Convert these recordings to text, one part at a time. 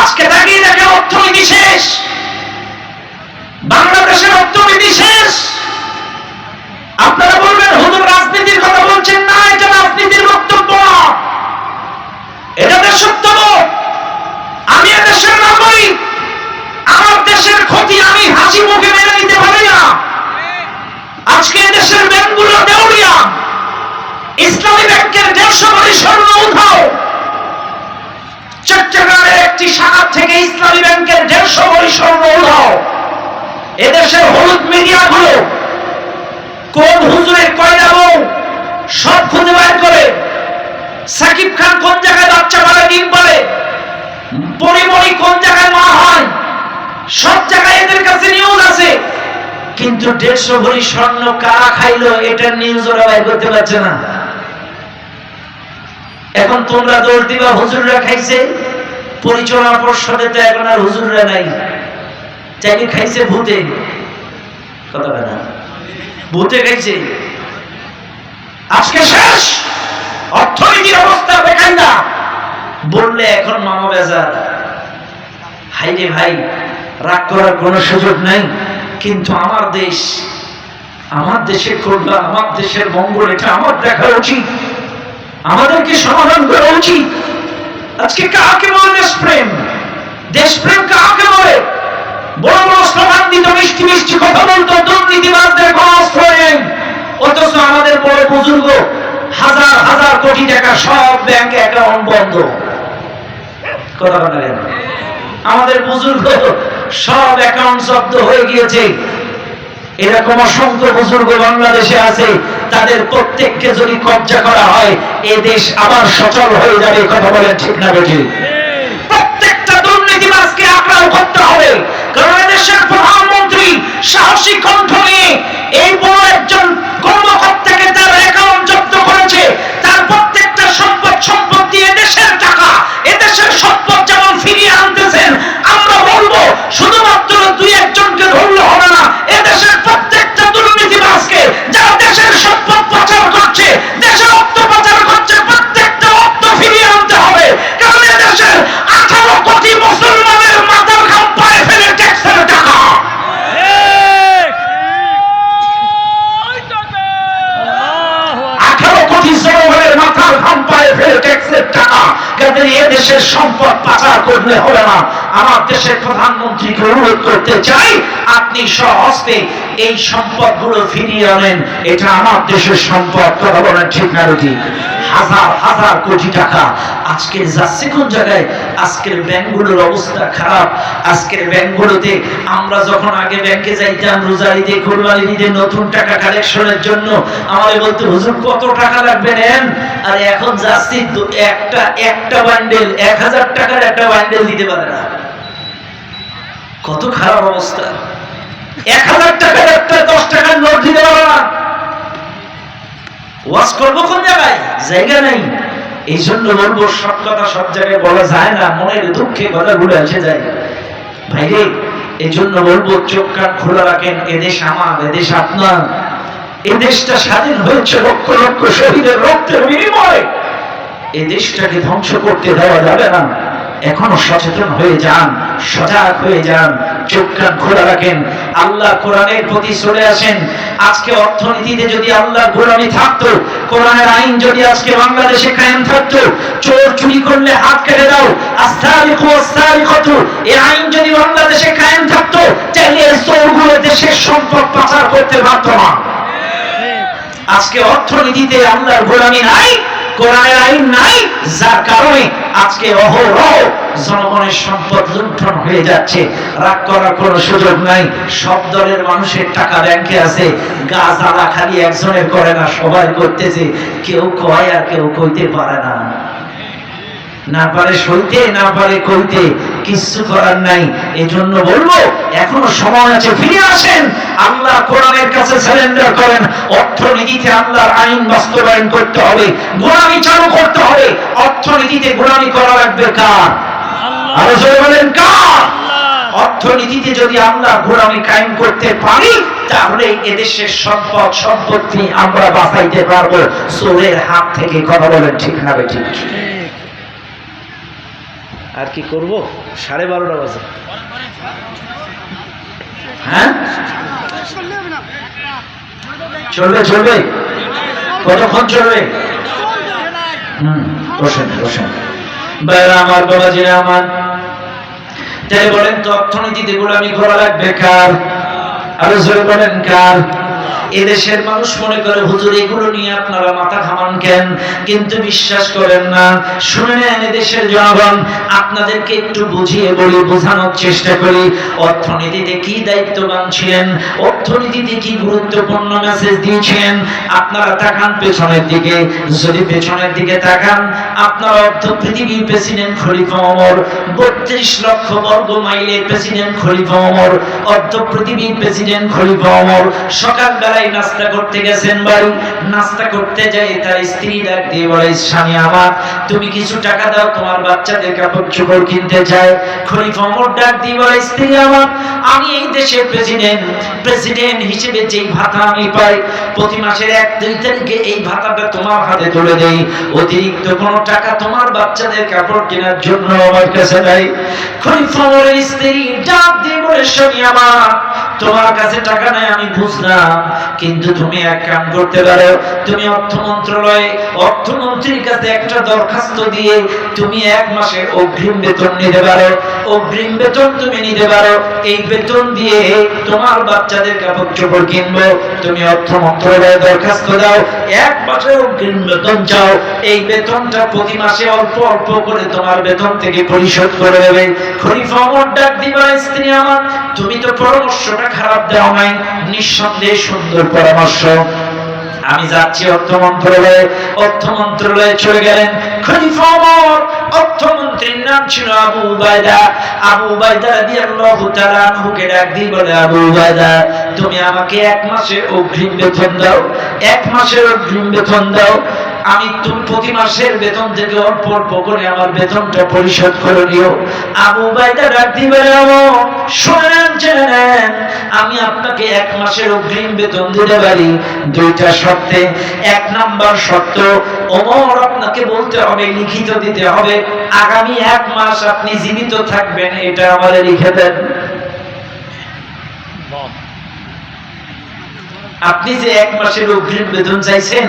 আজকে দাঁড়িয়ে দেখে অর্থনীতি শেষ। বাংলাদেশের অর্থনীতি শেষ। আপনারা বলবেন, হুজুর, রাজনীতির কথা বলছেন না, এটা রাজনীতির বক্তব্য না। এটা দেশত্ব আমি এদেশের দেশের নাগরিক। আমার দেশের ক্ষতি আমি হাসি মুখে মেনে নিতে পারি না। আজকে এদেশের দেশের ব্যাংকগুলো দেউলিয়া ইসলামী ব্যাংকের দেড়শো কোটি স্বর্ণ উধাও চট্টগ্রামের একটি শাখা থেকে ইসলামী ব্যাংকের দেড়শো কোটি স্বর্ণ উধাও এদেশের হলুদ মিডিয়া গুলো কোন হুজুরের কয়লা বউ সব খুঁজে বের করে? সাকিব খান কোন জায়গায় বাচ্চা পালে, ডিম পালে? পরিমণি কোন জায়গায় মা হয়? সব জায়গায় এদের কাছে নিউজ আছে। কিন্তু দেড়শো ভরি স্বর্ণ কারা খাইলো এটার নিউজ ওরা বের করতে পারছে না। এখন তোমরা দৌড় দিবা, হুজুররা খাইছে। পরিচালনা পর্ষদে তো এখন আর হুজুররা নাই। চাইলে খাইছে ভূতে। কথা না? ভূতে খাইছে। আজকে শেষ! অর্থনীতির অবস্থা দেখান না। বললে এখন মামা বেজার। হাইরে ভাই, রাগ করার কোনো সুযোগ নাই। কিন্তু আমার দেশ, আমার দেশের কল্যাণ আমার দেশের মঙ্গল, এটা আমার দেখা উচিত। আমাদেরকে সমাধান করা উচিত। আজকে কাকে বলে দেশপ্রেম? দেশপ্রেম কাকে বলে? বড় বড় স্লোগান দিত মিষ্টি মিষ্টি কথা বলতো, দুর্নীতিবাজদের কোনো নেই অথচ আমাদের বড় বুজুর্গ হাজার হাজার কোটি টাকা সব ব্যাংক অ্যাকাউন্ট বন্ধ। কথা বলেন আমাদের বুজুর্গ সব অ্যাকাউন্ট জব্দ হয়ে গিয়েছে। এরকম অসংখ্য বুজুর্গ বাংলাদেশে আছে, তাদের প্রত্যেককে যদি কবজা করা হয়, এ দেশ আবার সচল হয়ে যাবে কথা বলেন ঠিক না বেঠি? প্রত্যেকটা দুর্নীতিবাজকে আক্রান্ত করতে হবে। কারণ এদেশের প্রধানমন্ত্রী সাহসী কণ্ঠ নিয়ে এই বড় একজন কর্মকর্তাকে তার দেশের সম্পদ। পাচার করলে হবে না। আমার দেশের প্রধানমন্ত্রীকে অনুরোধ করতে চাই, আপনি সহস্তে এই সম্পদগুলো ফিরিয়ে আনেন। এটা আমার দেশের সম্পদ, কথা বলেন ঠিক না রুটি হাজার হাজার কোটি টাকা আজকে যাচ্ছে কোন জায়গায়, আজকের ব্যাংকগুলোর অবস্থা খারাপ। আজকের ব্যাংকগুলোতে আমরা যখন আগে ব্যাংকে যাইতাম রোজারিতে কোরবানি দিতে নতুন টাকা কালেকশনের জন্য আমাদের বলতে, হুজুর, কত টাকা লাগবে নেন? আর এখন যাচ্ছি একটা একটা বান্ডেল এক হাজার টাকার একটা দিতে পারে না। কত খারাপ অবস্থা। এক হাজার টাকার একটা দশ টাকার নোট দিতে পারে না। ওয়াজ করব কোন জায়গায়? জায়গা এই জন্য বলব সব কথা সব জায়গায় বলা যায় না। মনের দুঃখে যায়। ভাইরে এই জন্য বলব, চোখ কান খোলা রাখেন। এদেশ আমার এদেশ আপনার। এই দেশটা স্বাধীন হয়েছে লক্ষ লক্ষ শহীদের রক্তের বিনিময়ে। এই দেশটাকে ধ্বংস করতে দেওয়া যাবে না। এখনও সচেতন হয়ে যান, সজাগ হয়ে যান, চোখ কান খোলা রাখেন। আল্লাহ কোরআনের প্রতি চলে আসেন। আজকে অর্থনীতিতে যদি আল্লাহ গোলামি থাকতো, কোরআনের আইন যদি আজকে বাংলাদেশে কায়েম থাকতো, চোর চুরি করলে হাত কেটে দাও। আস্তারিকু আস্তারিকতু এই আইন যদি বাংলাদেশে কায়েম থাকতো, চাইলে এই চোরগুলো দেশের সম্পদ পাচার করতে পারতো না। আজকে অর্থনীতিতে আল্লাহর গোলামি নাই কোরআনের আইন নাই, যার কারণে আজকে অহরহ জনগণের সম্পদ লুণ্ঠন হয়ে যাচ্ছে। রাগ করার কোনো সুযোগ নাই। সব দলের মানুষের টাকা ব্যাংকে আছে। গাছ, আলা খালি একজনের করে না, সবাই করতেছে। কেউ কয় আর কেউ কইতে পারে না। না পারে সইতে না পারে কইতে কিচ্ছু করার নাই। এই জন্য বলব এখনও সময় আছে ফিরে আসেন। আল্লাহ কোরআনের কাছে সারেন্ডার করেন। অর্থনীতিতে আল্লাহর আইন বাস্তবায়ন করতে হবে গোলামি চালু করতে হবে। অর্থনীতিতে গোলামি করা লাগবে কার? আরও জোরে বলেন কার? অর্থনীতিতে যদি আমরা গোলামি কায়েম করতে পারি তাহলে এদেশের সম্পদ সম্পত্তি আমরা বাঁচাইতে পারব। চোরের হাত থেকে কথা বলেন ঠিক না ঠিক? আর কি করব? সাড়ে বারোটা বাজে। হ্যাঁ? চলবে চলবে। কতক্ষণ চলবে? হুম, বসেন বসেন। বাইরা আমার বাবাজিরা আমার। তাই বলেন তো, অর্থনীতিতে গোলামি করা লাগবে কার? আরও বলেন কার? এদেশের মানুষ মনে করে, হুজুর, এগুলো নিয়ে আপনারা মাথা ঘামান কেন? কিন্তু বিশ্বাস করেন না। শুনে নেন এদেশের জনগণ, আপনাদেরকে একটু বুঝিয়ে বলি, বোঝানোর চেষ্টা করি, অর্থনীতিতে কি দায়িত্ববান ছিলেন, অর্থনীতিতে কি গুরুত্বপূর্ণ মেসেজ দিয়েছিলেন আপনারা তাকান পেছনের দিকে, যদি পেছনের দিকে তাকান, আপনারা অর্ধ পৃথিবীর প্রেসিডেন্ট খলিফা ওমর, বত্রিশ লক্ষ বর্গ মাইলের প্রেসিডেন্ট খলিফা ওমর, অর্ধ পৃথিবীর প্রেসিডেন্ট খলিফা ওমর সকালবেলায় নাস্তা করতে গেছেন বাড়ি নাস্তা করতে যাই, তার স্ত্রী ডাক দিয়ে বলে, স্বামী আমার, তুমি কিছু টাকা দাও, তোমার বাচ্চাদের কাপড় চোপড় কিনতে চাই খলিফা ওমর ডাক দিয়ে বলে, স্ত্রী আমার, আমি এই দেশের প্রেসিডেন্ট প্রেসিডেন্ট হিসেবে যেই ভাতা আমি পাই, প্রতি মাসের এক, দুই তারিখে এই ভাতাটা তোমার হাতে তুলে দেই। অতিরিক্ত কোনো টাকা তোমার বাচ্চাদের কাপড় কেনার জন্য আমার কাছে নাই। খলিফা ওমরের স্ত্রী ডাক দিয়ে বলে, স্বামী আমার, তোমার কাছে টাকা নাই, আমি বুঝলাম। কিন্তু তুমি এক কাম করতে পারো। তুমি অর্থ মন্ত্রণালয়ে, অর্থমন্ত্রীর কাছে একটা দরখাস্ত দিয়ে তুমি এক মাসের অগ্রিম বেতন নিতে পারো। অগ্রিম বেতন তুমি নিতে পারো। এই বেতন দিয়ে তোমার বাচ্চাদের কাপড় চোপড় কিনবো। তুমি অর্থ মন্ত্রণালয়ে দরখাস্ত দাও। এক মাসের অগ্রিম বেতন চাও। এই বেতনটা প্রতি মাসে অল্প অল্প করে তোমার বেতন থেকে পরিশোধ করে দেবে। খলিফা ওমর ডাক দিবা স্ত্রী আমার, তুমি তো পরামর্শটা খারাপ দাও নাই। নিঃসন্দেহে সুন্দর পরামর্শ। আমি যাচ্ছি অর্থ মন্ত্রণালয়ে। অর্থ মন্ত্রণালয়ে চলে গেলেন অর্থমন্ত্রীর নাম ছিল আবু উবায়দা। আবু উবায়দা রাদিয়াল্লাহু তাআলা আনহুকে ডাক দিয়ে বলে, আবু উবায়দা, তুমি আমাকে এক মাসে অগ্রিম বেতন দাও। এক মাসের অগ্রিম বেতন দাও। আমি প্রতি মাসের বেতন থেকে অল্প অল্প করে আমার বেতনটা পরিশোধ করে নিও। আবু বাইদা ডাক দিবে শোনেন জেনে নেন আমি আপনাকে এক মাসের অগ্রিম বেতন দিতে পারি দুইটা শর্তে। এক নাম্বার শর্ত ওমর আপনাকে বলতে হবে লিখিত দিতে হবে। আগামী এক মাস আপনি জীবিত থাকবেন এটা আমাদের লিখে দেন। আপনি যে এক মাসের অগ্রিম বেতন চাইছেন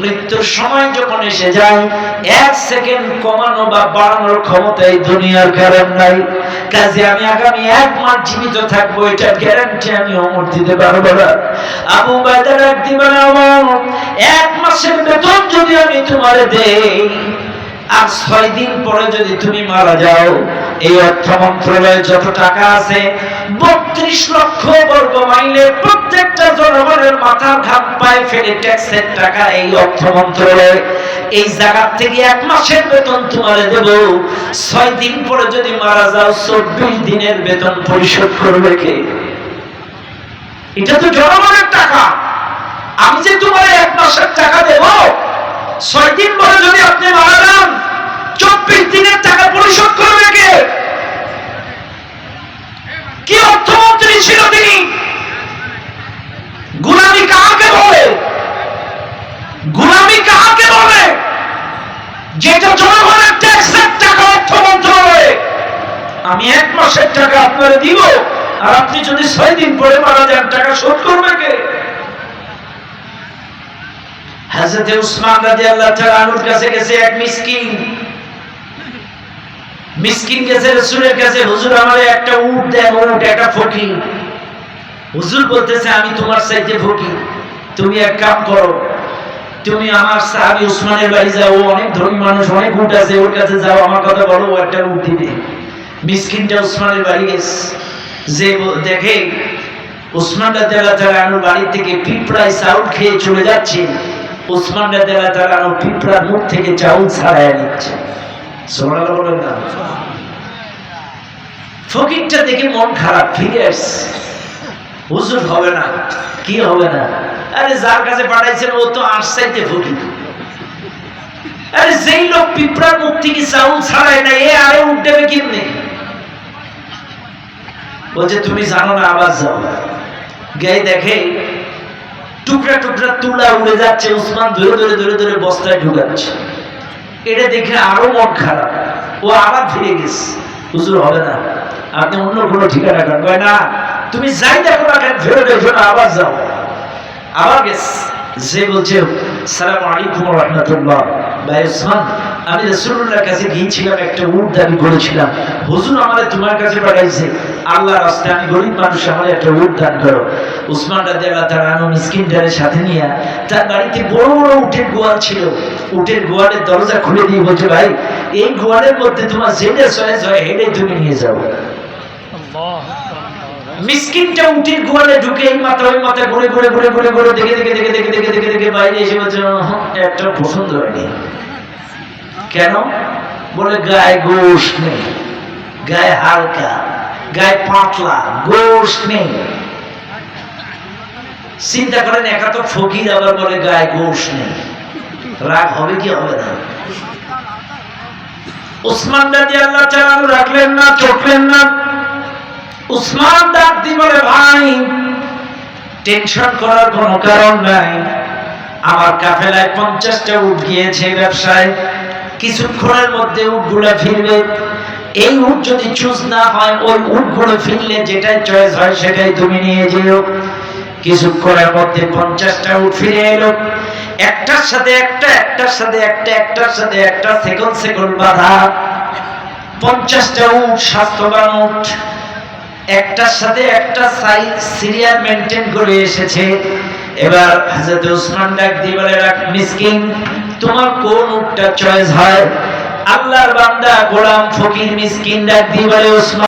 মৃত্যুর সময় যখন এসে যায়, এক সেকেন্ড কমানো বা বাড়ানোর ক্ষমতা এই দুনিয়ার কারণ নাই। কাজে আমি আগামী এক মাস জীবিত থাকব, এটা গ্যারান্টি আমি অমর দিতে পারব না। আবু বাইদার এক না এক মাসের বেতন যদি আমি তোমারে দেই আর ছয় দিন পরে যদি তুমি মারা যাও, এই অর্থ মন্ত্রণালয়ে যত টাকা আছে, বত্রিশ লক্ষ বর্গ মাইলে প্রত্যেকটা জনগণের মাথার ঘাম পায়ে ফেলে ট্যাক্সের টাকা এই অর্থ মন্ত্রণালয়। এই জায়গা থেকে এক মাসের বেতন তোমারে দেব। ছয় দিন পরে যদি মারা যাও, চব্বিশ দিনের বেতন পরিশোধ করবে কে? এটা তো জনগণের টাকা। আমি যে তোমার এক মাসের টাকা দেব ছয় দিন পরে যদি আপনি মারা যান, চব্বিশ দিনের টাকা পরিশোধ করবে কে? কি অর্থমন্ত্রী ছিল তিনি? গুলামি কাহাকে বলে? গুলামি কাহাকে বলে? যেটা জনগণের ট্যাক্সের টাকা অর্থ আমি এক মাসের টাকা আপনারা দিব, আর আপনি যদি ছয় দিন পরে মারা যান, টাকা শোধ করবে কে? হাজরতে উসমান রাদিয়াল্লাহু তাআলা আনহুর কাছে গেছে এক মিসকিন। মিসকিন গেছে, রাসূলের কাছে, হুজুর, আমারে একটা উট দেন উট একটা ফকির। হুজুর বলতেছে, আমি তোমার চাইতে ফকির। তুমি এক কাম করো, তুমি আমার সাহাবী উসমানের বাড়ি যাও অনেক ধনী মানুষ, অনেক উট আছে, ওর কাছে যাও, আমার কথা বলো, ও একটা উট দিবে। মিসকিনটা উসমানের বাড়ি গেছে। যে দেখে উসমান রাদিয়াল্লাহু তাআলা আনহুর বাড়ি থেকে পিঁপড়ায় চাউল খেয়ে চলে যাচ্ছে। উসমান রাদিয়াল্লাহু তাআলা পিঁপড়ার মুখ থেকে চাউল ছাড়াইয়া নিচ্ছে। সুবহানাল্লাহ বলেন না। ফকিরটা দেখে মন খারাপ, ফিরে আসছে। হুজুর হবে না, কি হবে না? আরে যার কাছে পাঠাইছেন, ও তো আসছাইতে ফকির। আরে যেই লোক পিঁপড়ার মুখ থেকে চাউল ছাড়ায় না এ আরে উঠবে কেমনে? বলছে, তুমি জানো না আবার যাও গায়ে দেখে টুকরা টুকরা তুলা উড়ে যাচ্ছে, উসমান ধরে ধরে ধরে ধরে বস্তায় ঢুকাচ্ছে। এটা দেখে আরও মন খারাপ। ও আবার ফিরে গেছে। হুজুর, হবে না। আপনি অন্য কোনো ঠিকানা কারণ কয়, না, তুমি যাই দেখো না কেন ফেরত এসো না, আবার যাও। আবার গেছে। যে বলছে, সালাম আলাইকুম রহমতুল্লাহ। ভাই ওসমান আমি রসুল্লাহর কাছে গিয়েছিলাম, একটা উট দাবি করেছিলাম হুজুর আমাদের তোমার কাছে পাঠাইছে আল্লাহ রাস্তায় আমি গরিব মানুষ আমার একটা উট দান করো। উসমান আনো মিসকিনটারের সাথে নিয়ে, তার বাড়িতে বড় বড় উটের গোয়াল ছিল। উটের গোয়ালের দরজা খুলে দিয়ে বলছে, ভাই, এই গোয়ালের মধ্যে তোমার যেটা হয় হেঁটে তুমি নিয়ে যাও। মিসকিনটা গোয়ালে ঢুকে এই মাথা ওই মাথা ঘুরে ঘুরে ঘুরে ঘুরে ঘুরে দেখে দেখে দেখে দেখে দেখে দেখে দেখে বাইরে এসে বলছে একটা পছন্দ হয়নি কেন? বলে, গায়ে গোশ নেই, গায়ে হালকা, গায়ে পাতলা, গোশ নেই। চিন্তা করেন, একা তো ফকির আবার বলে, গায়ে গোশ নেই। রাগ হবে কি হবে না? উসমান দাদি আল্লাহ চালানো রাখলেন না চটলেন না। উসমান ডাক দি বলে, ভাই, টেনশন করার কোনো কারণ নাই। আমার কাফেলায় পঞ্চাশটা উঠ গিয়েছে ব্যবসায়। কিছুক্ষণের মধ্যে উটগুলো ফিরবে। এই উট যদি চুজ না হয়, ওই উটগুলো ফিরলে যেটাই চয়েস হয় সেটাই তুমি নিয়ে যেও। কিছুক্ষণের মধ্যে পঞ্চাশটা উট ফিরে এলো। একটার সাথে একটা, একটার সাথে একটা, একটার সাথে একটা, সেকেন্ড সেকেন্ড বাধা। পঞ্চাশটা উট, স্বাস্থ্যবান উট। একটার সাথে একটা সাইজ সিরিয়াল মেনটেন করে এসেছে। এবার হাজরত উসমান ডাক দিয়ে বলে, রাখ, মিসকিন তোমার কোন উটটা চয়েস হয়? আল্লাহর বান্দা গোলাম ফকির মিসকিন ডাক দিয়ে বলে উসমান